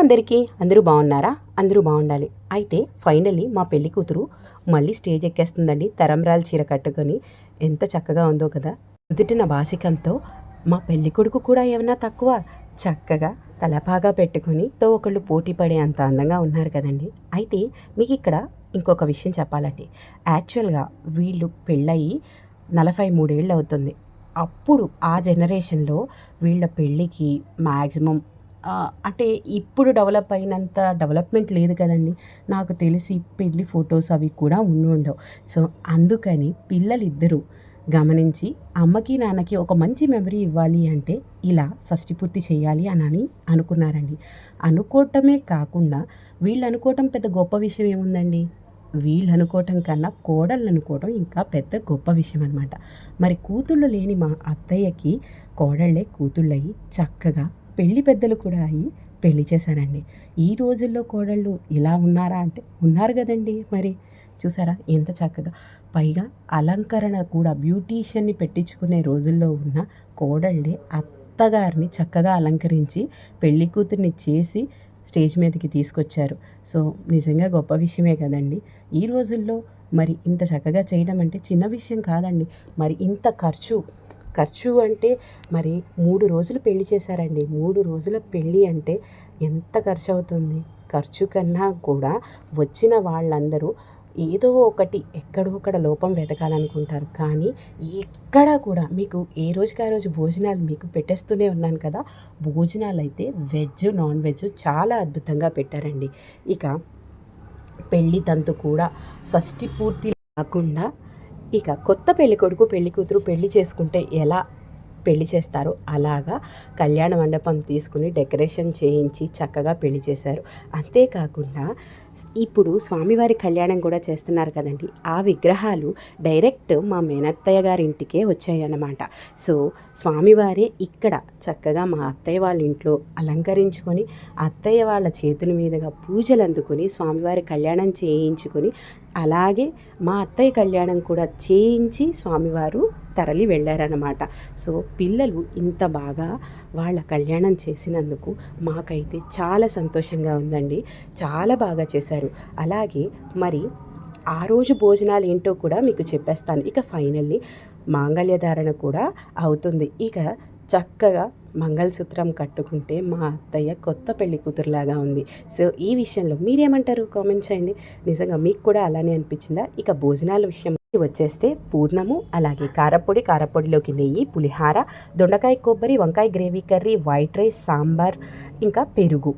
అందరికీ? అందరూ బాగున్నారా? అందరూ బాగుండాలి. అయితే ఫైనల్లీ మా పెళ్ళి కూతురు మళ్ళీ స్టేజ్ ఎక్కేస్తుందండి. తరంరాల చీర కట్టుకొని. ఎంత చక్కగా ఉందో కదా. కుదిటిన బాసికంతో మా పెళ్ళి కొడుకు కూడా ఏమన్నా తక్కువ? చక్కగా తలపాగా పెట్టుకొని తో ఒకళ్ళు పోటీ పడే అంత అందంగా ఉన్నారు కదండి. అయితే మీకు ఇక్కడ ఇంకొక విషయం చెప్పాలండి. యాక్చువల్గా వీళ్ళు పెళ్ళయి నలభై మూడేళ్ళు అవుతుంది. అప్పుడు ఆ జనరేషన్లో వీళ్ళ పెళ్ళికి మ్యాక్సిమం అంటే ఇప్పుడు డెవలప్ అయినంత డెవలప్మెంట్ లేదు కదండి. నాకు తెలిసి పెళ్ళి ఫొటోస్ అవి కూడా ఉండి ఉండవు. సో అందుకని పిల్లలిద్దరూ గమనించి అమ్మకి నాన్నకి ఒక మంచి మెమరీ ఇవ్వాలి అంటే ఇలా షష్టి పూర్తి చేయాలి అని అనుకున్నారండి. అనుకోవటమే కాకుండా వీళ్ళు అనుకోవటం పెద్ద గొప్ప విషయం ఏముందండి? వీళ్ళు అనుకోవటం కన్నా కోడళ్ళు అనుకోవటం ఇంకా పెద్ద గొప్ప విషయం అనమాట మరి కూతుళ్ళు లేని మా అత్తయ్యకి కోడళ్ళే కూతుళ్ళయి చక్కగా పెళ్ళి పెద్దలు కూడా అయ్యి పెళ్ళి చేశారండి. ఈ రోజుల్లో కోడళ్ళు ఇలా ఉన్నారా అంటే ఉన్నారు కదండి మరి. చూసారా? ఎంత చక్కగా. పైగా అలంకరణ కూడా బ్యూటీషియన్ని పెట్టించుకునే రోజుల్లో ఉన్న కోడళ్ళే అత్తగారిని చక్కగా అలంకరించి పెళ్ళి కూతుర్ని చేసి స్టేజ్ మీదకి తీసుకొచ్చారు. సో నిజంగా గొప్ప విషయమే కదండి. ఈ రోజుల్లో మరి ఇంత చక్కగా చేయడం అంటే చిన్న విషయం కాదండి. మరి ఇంత ఖర్చు ఖర్చు అంటే మరి మూడు రోజులు పెళ్ళి చేశారండి. మూడు రోజుల పెళ్ళి అంటే ఎంత ఖర్చు అవుతుంది ఖర్చు కన్నా కూడా వచ్చిన వాళ్ళందరూ ఏదో ఒకటి ఎక్కడో లోపం వెతకాలనుకుంటారు. కానీ ఎక్కడా కూడా మీకు ఏ రోజుకి ఆ రోజు భోజనాలు మీకు పెట్టేస్తూనే ఉన్నాను కదా భోజనాలు అయితే వెజ్ నాన్ వెజ్ చాలా అద్భుతంగా పెట్టారండి. ఇక పెళ్ళి తంతు కూడా షష్టి పూర్తి కాకుండా ఇక కొత్త పెళ్ళి కొడుకు పెళ్ళి కూతురు పెళ్ళి చేసుకుంటే ఎలా పెళ్ళి చేస్తారో? అలాగా కళ్యాణ మండపం తీసుకుని డెకరేషన్ చేయించి చక్కగా పెళ్ళి చేశారు. అంతేకాకుండా ఇప్పుడు స్వామివారి కళ్యాణం కూడా చేస్తున్నారు కదండి. ఆ విగ్రహాలు డైరెక్ట్ మా మేనత్తయ్య గారి ఇంటికే వచ్చాయన్నమాట. సో స్వామివారే ఇక్కడ చక్కగా మా అత్తయ్య వాళ్ళ ఇంట్లో అలంకరించుకొని అత్తయ్య వాళ్ళ చేతుల మీదుగా పూజలు అందుకొని స్వామివారి కళ్యాణం చేయించుకొని అలాగే మా అత్తయ్య కళ్యాణం కూడా చేయించి స్వామివారు తరలి వెళ్ళారనమాట సో పిల్లలు ఇంత బాగా వాళ్ళ కళ్యాణం చేసినందుకు మాకైతే చాలా సంతోషంగా ఉందండి. చాలా బాగా చేశారు. అలాగే మరి ఆ రోజు భోజనాలు ఏంటో కూడా మీకు చెప్పేస్తాను. ఇక ఫైనల్లీ మాంగళ్యధారణ కూడా అవుతుంది. ఇక చక్కగా మంగళసూత్రం కట్టుకుంటే మా అత్తయ్య కొత్త పెళ్ళి కూతురులాగా ఉంది. సో ఈ విషయంలో మీరేమంటారు? కామెంట్ చేయండి. నిజంగా మీకు కూడా అలానే అనిపించిందా? ఇక భోజనాల విషయం వచ్చేస్తే పూర్ణము అలాగే కారపొడి కారపొడిలోకి నెయ్యి పులిహార దొండకాయ కొబ్బరి వంకాయ gravy curry white rice sambar ఇంకా పెరుగు.